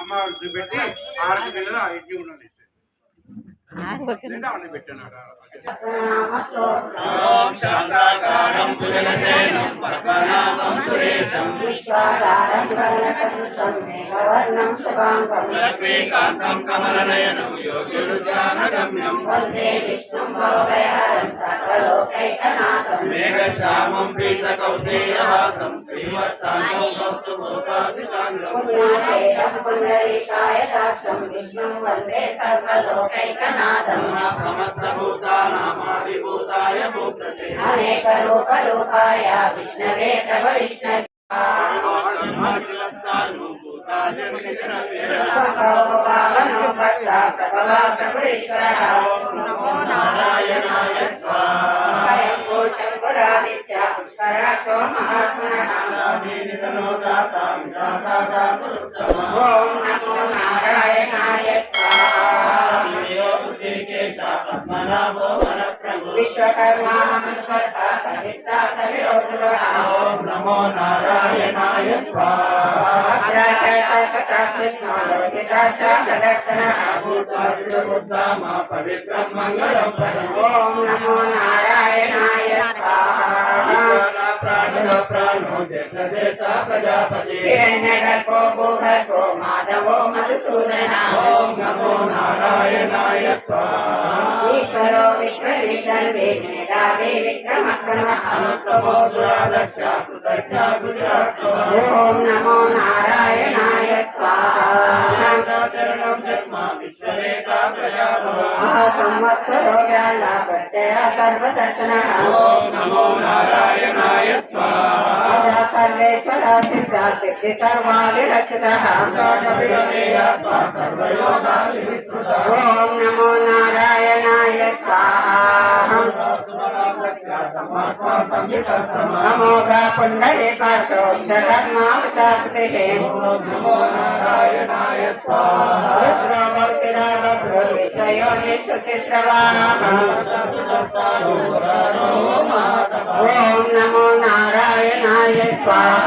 అమ్మ పెట్టి ఆరు గంటల ఇంటి ఉండండి శాంతాకారం భుజగశయనం పద్మనాభం సురేశం. మేఘవర్ణం శుభాంగం లక్ష్మీకాంతం కమలనయనం యోగిరుద్యానగమ్యం వందే విష్ణుం భవభయహరం సర్వలోకైకనాథం. మేఘశ్యామం పీతకౌశేయవాసం శ్రీవత్సాంగం కౌస్తుభోపాసితాంగం దాక్షం విష్ణుం వందే సర్వలోకైకనాథం. సమస్తభూతానామాదిభూతాయ భూతతే అనేక రూప రూపాయ విష్ణవే విష్ణవే ఓం నమో నారాయణాయ స్వాహా. విశ్వకర్మా నమస్వత సవిస్తా సవిరోధురః నమో నారాయణాయ పవిత్రం మంగళం ఓం నమో నారాయణాయ స్వాహా ప్రాణ ప్రాణో దేశ దేశ ప్రజాపతి హిరణ్యగర్భో భూగర్భో మాధవో మధుసూదన ఓం నమో నారాయణాయ స్వాహ ఈశ్వరో విక్రమితన్వే మేధావి విక్రమక్రమ దురాదక్ష ఓం నమో నారాయణ విశ్వవేద ప్రజాభవ సంవత్సరో వ్యాల ప్రత్యయ సర్వదర్శన ఓం నమో నారాయణాయ స్వాహ సర్వేశ్వర సిద్ధ సిద్ధి సర్వావిరక్షిత కపిలదేయాత్మ సర్వయోగాది విస్తృత ఓం నమో నారాయణాయ స్వాహా సమాత్మ సంహిత సమా నమోగ పుండరి పార్థోక్షకర్మా చాకృతి నమో నారాయణాయ స్వాహ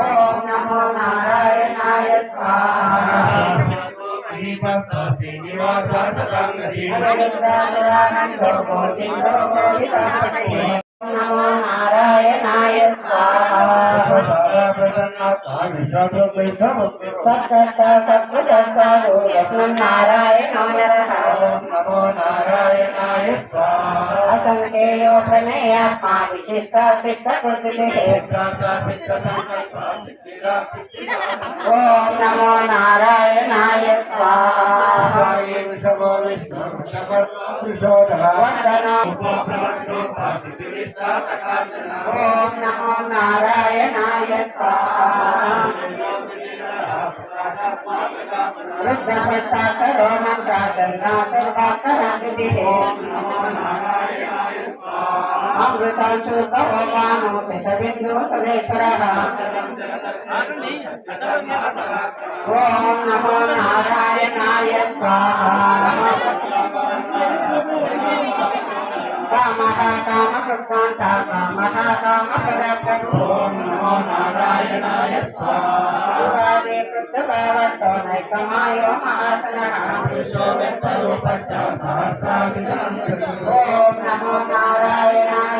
ఓం నమో నారాయణాయ స్వాహా. శ్రీనివాస నమో నారాయణాయ స్వాహా. సత్కర్త సత్కృత సాధు లక్ష్మణ్ నారాయణో నరః నమో నారాయణాయ స్వాహ అసంఖ్యేయో ప్రణయాత్మా విశిష్ట శిష్ట కృతిः ఓం నమో నారాయణాయ స్వాహా వందనం ఓం నమో నారాయణాయ స్వాహా వృద్ధశస్తాక్షరో మంత్రాచంద్రా సర్వాస్తరాకృతిः అమృతాంశుకవమానో శశబిందు సదేశ్వరः ఓం నమో నారాయణాయ స్వాహా కామః కామకృత్కాంత కామః కామపరప్రభో నమో నారాయణాయ స్వాహ యుగాది నైకమాయో మహాసనః ఓం నమో నారాయణాయ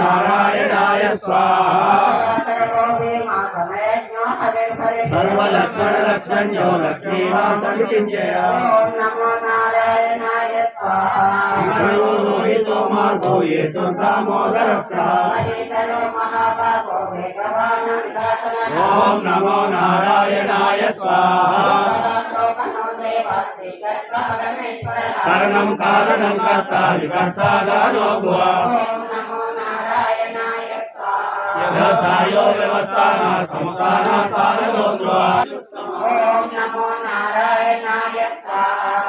నారాయణాయ సర్వలక్ష్మణ లక్ష్మణ్యో లక్ష్మీవాం సమితింజయ నమో నారాయణాయ స్వాహోహితో మార్గో ఏతో దామోదరస్య ఓం నమో నారాయణాయ స్వాహ. కరణం కారణం కర్త వికర్త గానో భువ వ్యవసాయో వ్యవస్థాన సంస్థాన నమో నారాయణాయ స్వాహ.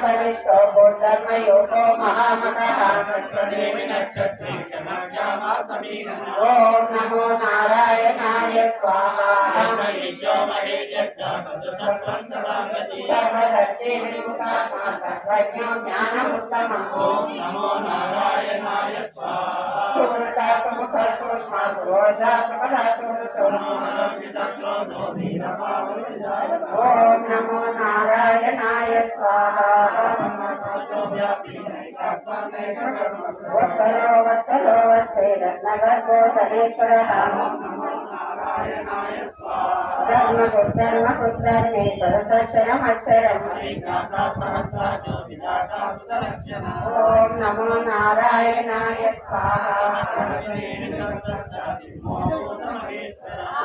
सर्वस्तोर्धर्मयोगो महामतः ॐ नमो नारायणाय स्वाहा। सर्वदर्शिकात्मा सर्वज्ञो ज्ञानमुत्तमम् ॐ नमो नारायणाय स्वाहा सुमृता सुमुख सुष्मा सुरोजा सुखदा सुमृतो। नमो नमिता क्रोधो वीरभाव ఓం నమో నారాయణాయ స్వాహ వత్సలో వత్సలో వచ్చే రత్నగర్భోధనేశ్వర ధర్మ దుర్ధర్మ దుర్ధర్మే సరసక్షరం నారాయణాయ స్వాహ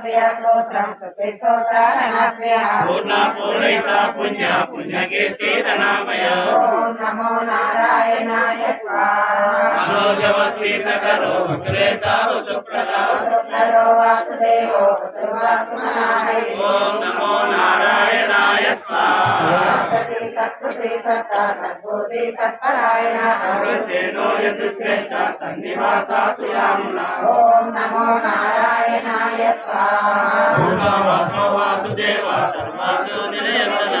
ప్రియ స్తోత్రం సుఖి స్తోత్రారణ ప్రియ పూర్ణ పూరైత పుణ్య పుణ్యకీర్తి రణామయ ఓం నమో నారాయణాయ స్వాహోజవసీతకరో సురేతారు सत्कृते सत्ता सद्भूते सत्परायणः सर्वसेनो यदुश्रेष्ठः सन्निवासा सुयामुना ॐ नमो नारायणाय स्वाहा वासुदेवा सर्वासु निलयमना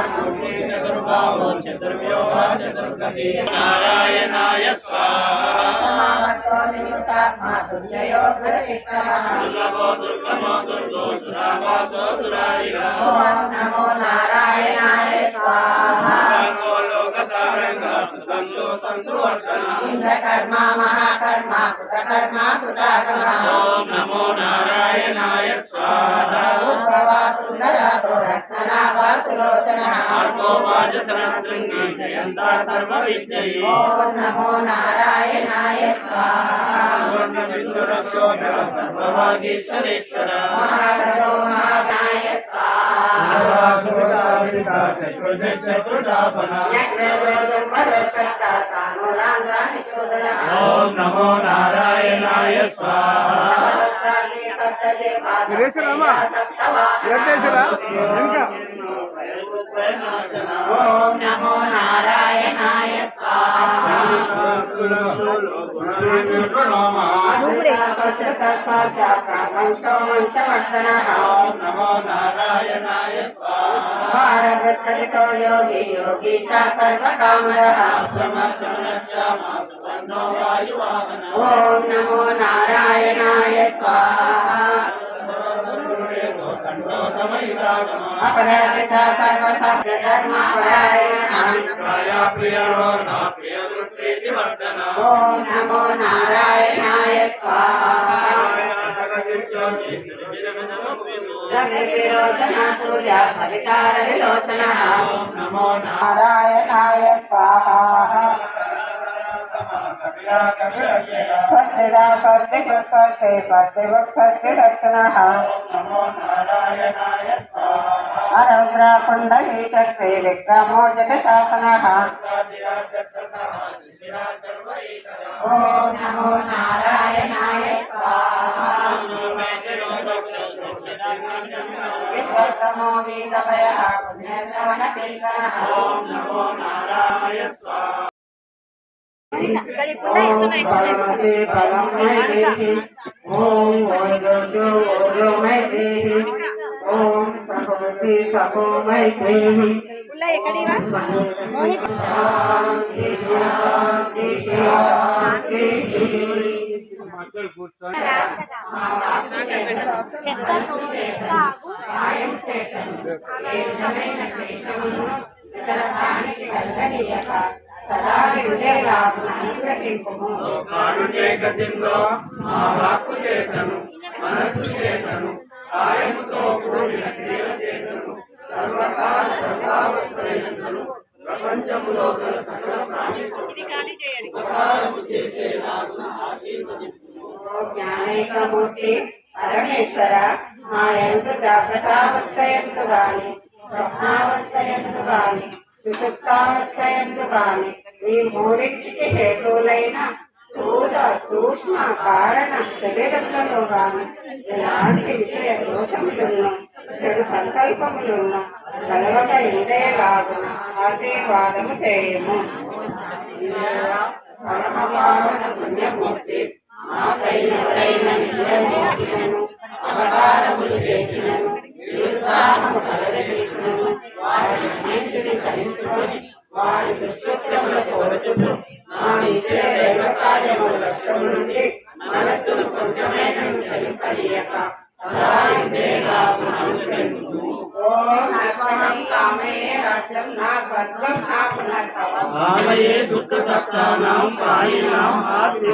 బాహు చతుర్వ్యో చతుర్గతి నారాయణాయ స్వాహో దుర్గమో దుర్గో దురావాసో దురారిహో నమో నారాయణాయ స్వాహా సంతో సంతో ఇంద్ర కర్మ మహాకర్మ కృత కర్మ కృతాకర్మ ఓం నమో నారాయణాయ స్వాహ సుందర సురత్ననా వాసులోచన ఆత్మోపాజ సహస్రంగి జయంతా సర్వ విద్యై ఓం నమో నారాయణాయ స్వాహ సర్వభాగేశ్వరేశ్వర ఇంకా ఓం నమో నారాయణాయ స్వాహ నమో నారాయణాయ స్వాహ యోగి యోగీశా ఓం నమో నారాయణాయ స్వాహ అపరాజిత సర్వసభ్యధర్మ ప్రియో నా ప్రియ వృత్తి వర్ధన ఓం నమో నారాయణాయ స్వాహ రవి విరోచన సూర్య సవితార విలోచన నమో నారాయణాయ స్వాహ స్వస్తి రా స్వస్తి స్వస్తి స్వస్తి స్వస్తి రక్షణ నమో నారాయణాయ స్వాహ. అరౌద్ర కుండలీ చక్రే విక్రమోర్జత శాసన ఓం ఓజోషు ఓజోమై దేహి ఓం సహోసి సహోమై దేహి శాంతి శాంతి శాంతి కారుణ్యేక సింధో మా వాక్కు చేతను మనస్సు చేతను కాయముతో కూడిన జీవ చేతను సర్వకాల సర్వావస్థలు ప్రపంచములో గల సకల ప్రాణితో ఉపకారము చేసేలాగున ఆశీర్వదించు జ్ఞానేకమూర్తి పరమేశ్వర మా ఎందు జాగ్రత్తావస్థ ఎందు గాని స్వప్నావస్థ ఎందు గాని సుషుప్తావస్థ ఈ మూడింటికి హేతువులైన స్థూల సూక్ష్మ కారణ శరీరములలో గాని ఎలాంటి విషయ దోషములను చెడు సంకల్పములను కలవట ఉండేలాగున ఆశీర్వాదము చేయము. పరమపావన పుణ్యమూర్తి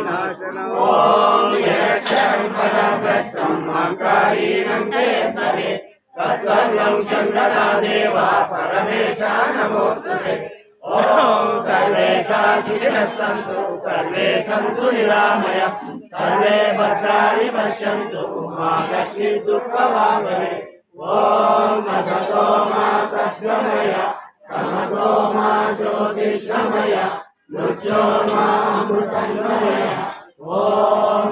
ఆర్తినాశనం ఓం యక్షంపదభ్రష్టం మంకారీణం చేతరే తత్సర్వం చంద్రనా దేవా పరమేశ నమోస్తుతే ఓం సర్వేషా శిరినః సంతు సర్వే సంతు నిరామయ సర్వే భద్రాణి పశ్యంతు మా ఓం అసతో మా సద్గమయ తమసో మా జ్యోతిర్గమయ మృత్యోర్మామృతంగమయ ఓం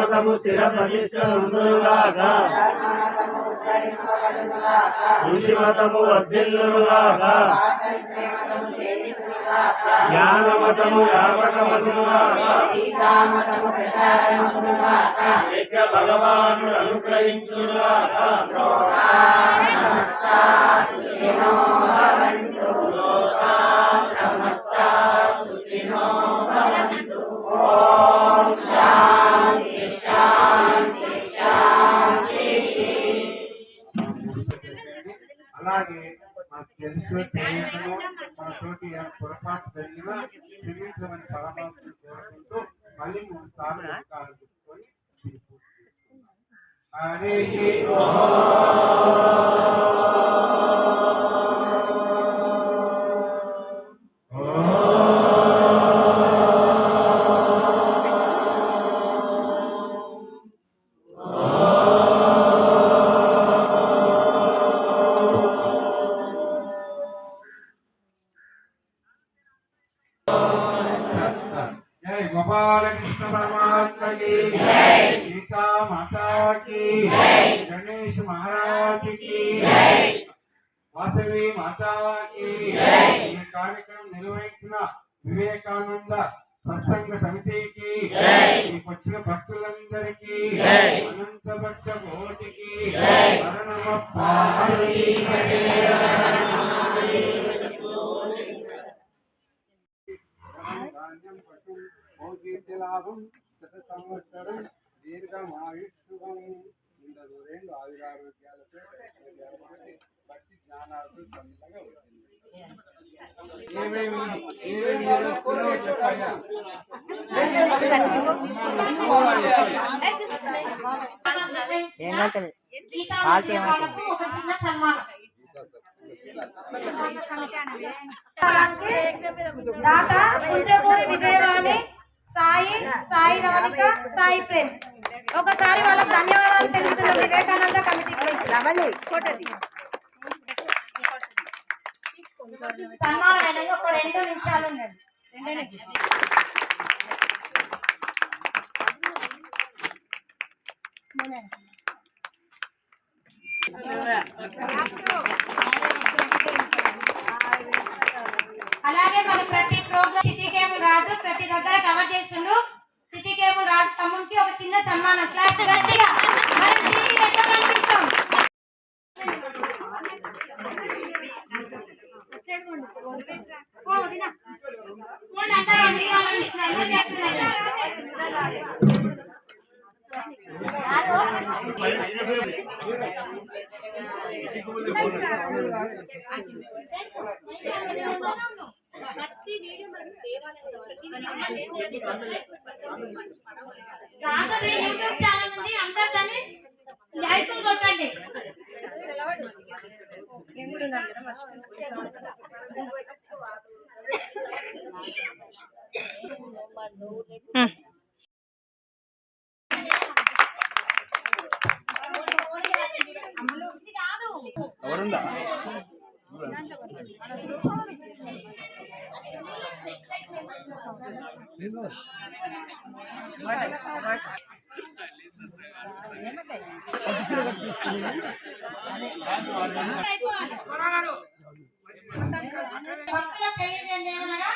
సత్యమతము స్థిర ప్రతిష్టనుగాక ధర్మమతము ఋషిమతము వర్ధిల్లుగాక జ్ఞానమతము వ్యాపకమగునుగాక గీతామతము భగవానుడు అనుగ్రహించుగాక సమస్తా తెలుసు తెలియదు మన తోటి పొరపాటు జరిగినా క్షమించమని పరమాత్మ కోరుకుంటూ మా స్వామి అధికారం పెట్టుకొని ఇది పూర్తి చేసుకున్నాం. హరి నిర్వహించిన వివేకానంద సత్సంగ సమితికి జై. ఈ వచ్చిన భక్తులందరికీ జై. అనంత భక్త కోటికి భోగీత్యలాభం శత సంవత్సరం దీర్ఘమాయుష్యం ఇంత నూరేళ్ళు ఆయురారోగ్యాలతో భక్తి జ్ఞానాలతో వచ్చింది. ఒక చిన్న సన్మానం దాత కుంచపూడి విజయవాణి సాయి సాయి రమణిక సాయి ప్రేమ్. ఒకసారి వాళ్ళకి ధన్యవాదాలు తెలుపుతున్న వివేకానంద కమిటీకి. సన్మానం అయినాక ఒక రెండు నిమిషాలు ఉండండి రెండే నిమిషాలు అలాగే మన ప్రతి ప్రోగ్రామ్ సిటీ గేమ్ రాజు ప్రతి దగ్గర కవర్ చేస్తుండు. సిటీ గేమ్ రాజు తమ్ముడికి ఒక చిన్న సన్మానం. రాఘవి యూట్యూబ్ ఛానల్ ఉంది అందరు దాన్ని లైఫ్ కొట్టండి. భక్తులకు తెలియజేయండి ఏమనగా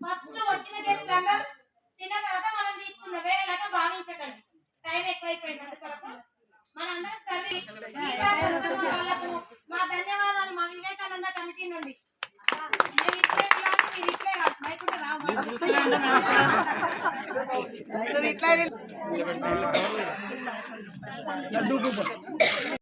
ఫస్ట్ వచ్చిన గెస్ట్ అందరూ తిన్న తర్వాత మనం తీసుకున్న వేరేలాగా భావించకండి టైం ఎక్కువైపోయింది అందుకొరకు మనందరం సర్వీ వాళ్ళకు మా ధన్యవాదాలు మా వివేకానంద కమిటీ నుండి. మేము